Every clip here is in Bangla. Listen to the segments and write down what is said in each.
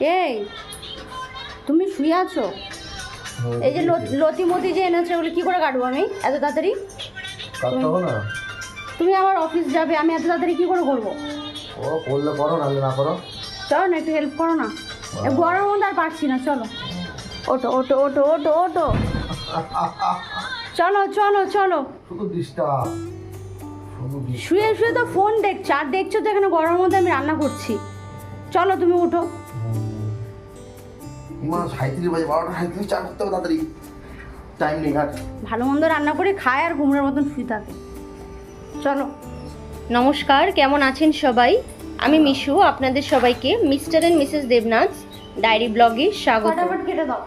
এই তুমি শুয়ে আছো? এই যে লত- মতি যে এনেছে ওগুলো কি করে কাটবো আমি? এত তাড়াতাড়ি? না। তুমি আমার অফিস যাবে আমি এত তাড়াতাড়ি কি করে করব? ও করলে করো নাহলে না করো। চলো না একটু হেল্প করো না। এই গরমের মধ্যে আর পারছি না চলো। ওটো ওটো ওটো ওটো ওটো চলো চলো চলো। শুয়ে শুয়ে তো ফোন দেখছ আর দেখছ তো এখানে গরমের মধ্যে আমি রান্না করছি। চলো তুমি উঠো। সাঁত্রিশ বাজে বারোটা সাঁত্রিশ চা করতে হবে তাড়াতাড়ি। টাইম নেই ঘাট। ভালো মন্দ রান্না করে খায় আর ঘুমড়ের মতন শুয়ে থাকে। চলো নমস্কার কেমন আছেন সবাই? আমি মিশু আপনাদের সবাইকে mister and missus Debnath diary ব্লগে স্বাগত। কেটে দাও।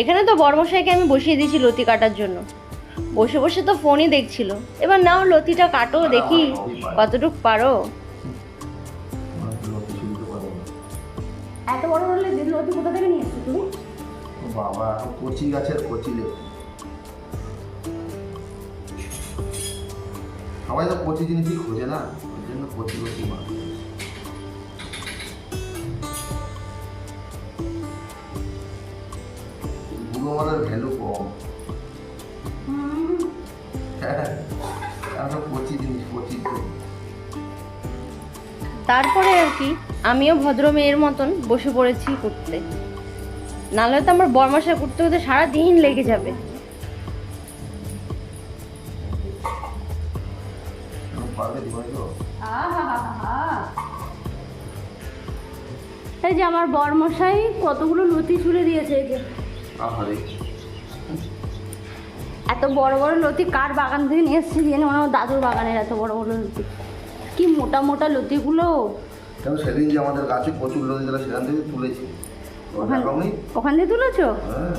এখানে তো বর্মশাইকে আমি বসিয়ে দিয়েছি লতি কাটার জন্য। বসে বসে তো ফোনই দেখছিল। এবার নাও লতিটা কাটো দেখি কতটুক পারো। এত বড় হলে লতি কোথা থেকে নিয়ে এসছো তুমি? বাবা কচি গাছের কচি লেবু। সবাই তো কচি জিনিসই খোঁজে না ওই জন্য কচি কচি মাছ। বুড়ো ভ্যালু কম। হ্যাঁ কচি জিনিস কচি জিনিস। তারপরে আর কি আমিও ভদ্র মেয়ের মতন বসে পড়েছি করতে। নাহলে তো আমার বর্মাশা করতে করতে সারা দিন লেগে যাবে। এই যে আমার বরমশাই কতগুলো লতি ছুলে দিয়েছে এই যে। এত বড় বড় লতি কার বাগান থেকে নিয়ে এসেছি আমার দাদুর বাগানের এত বড় বড় লতি। কি মোটা মোটা লতিগুলো? কেন সেদিন যে আমাদের গাছে প্রচুর লোক দিলা সেখান থেকে তুলেছি। ওখান দিয়ে তুলেছো? হ্যাঁ।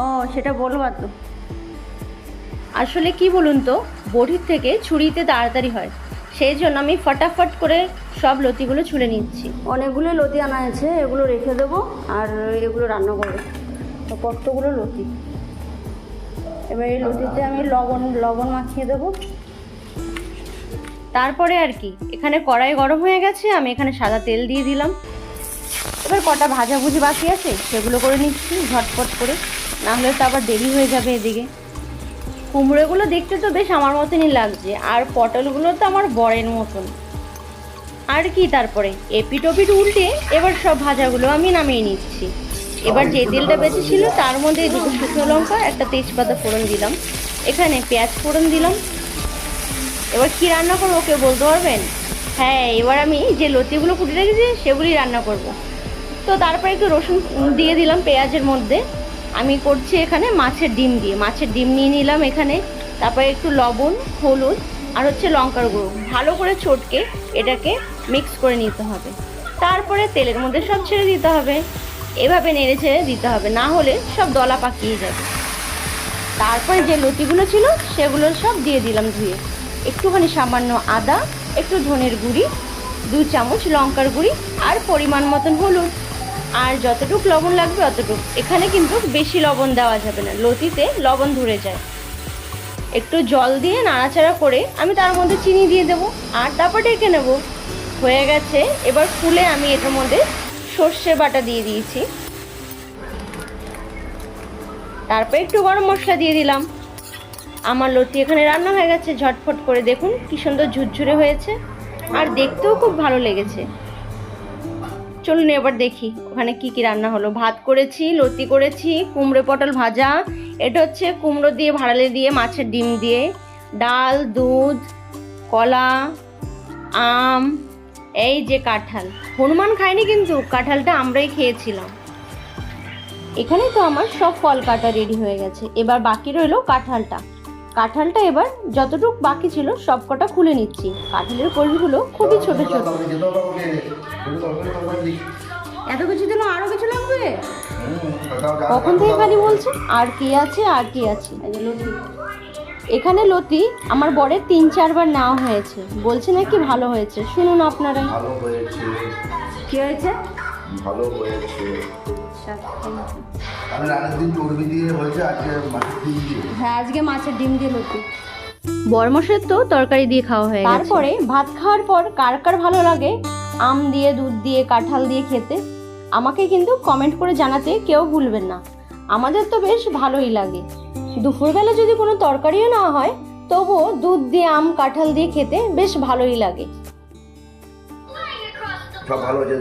ও সেটা বলবা তো। আসলে কি বলুন তো বড়ির থেকে ছুরিতে তাড়াতাড়ি হয়। সেই জন্য আমি ফটাফট করে সব লতিগুলো ছুলে নিচ্ছি। অনেকগুলো লতি আনা আছে এগুলো রেখে দেবো আর এগুলো রান্না করব। তো কতগুলো লতি? এবার এই লতিতে আমি লবণ লবণ মাখিয়ে দেবো। তারপরে আর কি, এখানে কড়াই গরম হয়ে গেছে, আমি এখানে সাদা তেল দিয়ে দিলাম। এবার কটা ভাজাভুজি বাকি আছে, সেগুলো করে নিচ্ছি, ঝটপট করে। না হলে তো আবার দেরি হয়ে যাবে এদিকে। কুমড়োগুলো দেখতে তো বেশ আমার মতনই লাগছে, আর পটলগুলো তো আমার বরের মতন। আর কি তারপরে এপিট ওপিট উল্টে এবার সব ভাজাগুলো আমি নামিয়ে নিচ্ছি। এবার যে তেলটা বেঁচেছিল তার মধ্যে দুটো শুকনো লঙ্কা, একটা তেজপাতা ফোড়ন দিলাম। এখানে পেঁয়াজ ফোড়ন দিলাম। এবার কি রান্না করব কেউ বলতে পারবেন? হ্যাঁ এবার আমি যে লতিগুলো কুটে রেখেছি, সেগুলি রান্না করব। তো তারপরে একটু রসুন দিয়ে দিলাম পেঁয়াজের মধ্যে। আমি করছি এখানে মাছের ডিম দিয়ে। মাছের ডিম নিয়ে নিলাম এখানে। তারপরে একটু লবণ, হলুদ, আর হচ্ছে লঙ্কার গুঁড়ো। ভালো করে চটকে এটাকে মিক্স করে নিতে হবে। তারপরে তেলের মধ্যে সব ছেড়ে দিতে হবে। এভাবে নেড়ে ছেড়ে দিতে হবে। না হলে সব দলা পাকিয়ে যাবে। তারপরে যে লতিগুলো ছিল, সেগুলো সব দিয়ে দিলাম ধুয়ে। একটুখানি সামান্য আদা, একটু ধনের গুঁড়ি দু চামচ লঙ্কার গুঁড়ি আর পরিমাণ মতন হলুদ। আর যতটুক লবণ লাগবে অতটুক। এখানে কিন্তু বেশি লবণ দেওয়া যাবে না। লতিতে লবণ ধরে যায়। একটু জল দিয়ে নাড়াচাড়া করে আমি তার মধ্যে চিনি দিয়ে দেবো। আর তারপর ডেকে নেব। হয়ে গেছে। এবার ফুলে আমি এটার মধ্যে সর্ষে বাটা দিয়ে দিয়েছি। তারপর একটু গরম মশলা দিয়ে দিলাম। আমার লতি এখানে রান্না হয়ে গেছে, ঝটফট করে দেখুন কি সুন্দর ঝুরঝুরে হয়েছে। আর দেখতেও খুব ভালো লেগেছে। চলুন এবার দেখি ওখানে কি কি রান্না হলো। ভাত করেছি, লতি করেছি, কুমড়ো পটল ভাজা। এটা হচ্ছে কুমড়ো দিয়ে, ভাড়ালে দিয়ে, মাছের ডিম দিয়ে। ডাল, দুধ, কলা, আম, এই যে কাঁঠাল। হনুমান খায়নি কিন্তু, কাঁঠালটা আমরাই খেয়েছিলাম। এখানে তো আমার সব ফল কাটা রেডি হয়ে গেছে। এবার বাকি রইল কাঁঠালটা। কাঁঠালটা এবার যতটুক বাকি ছিল সব কটা খুলে নিচ্ছি। কাঁঠালের কলগুলো খুবই ছোট ছোট। এত কিছু দিল আরও কিছু লাগবে? কখন থেকে খালি বলছে আর কি আছে আর কি আছে? লতি। এখানে লতি আমার বরের তিন চারবার নেওয়া হয়েছে। বলছে নাকি ভালো হয়েছে। শুনুন আপনারাই ভালো হয়েছে। কি হয়েছে? ভালো হয়েছে। আমি রানের দিন চর্বি দিয়ে হয়েছে আজকে মাছের ডিম দিয়ে। হ্যাঁ আজকে মাছের ডিম দিয়ে লতি। বরমশের তো তরকারি দিয়ে খাওয়া হয়ে তারপরে ভাত খাওয়ার পর কার কার ভালো লাগে? আম দিয়ে দুধ দিয়ে কাঁঠাল দিয়ে খেতে? আমাকে কিন্তু কমেন্ট করে জানাতে কেউ ভুলবেন না। আমাদের তো বেশ ভালোই লাগে। দুপুরবেলা যদি কোনো তরকারিও না হয় তবুও দুধ দিয়ে আম কাঁঠাল দিয়ে খেতে বেশ ভালোই লাগে। সব ভালো হয়েছে।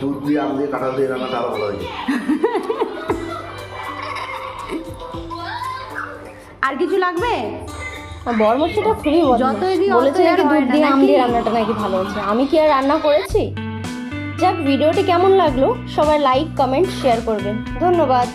দুধ দিয়ে আম দিয়ে কাঁঠাল দিয়ে রান্নাটা আরও ভালো হয়েছে। আর কিছু লাগবে? খুবই। বলেছে নাকি দুধ দিয়ে আম দিয়ে রান্নাটা নাকি ভালো হয়েছে আমি কি আর রান্না করেছি? যাক ভিডিওটি কেমন লাগল সবাই লাইক কমেন্ট শেয়ার করবেন। ধন্যবাদ।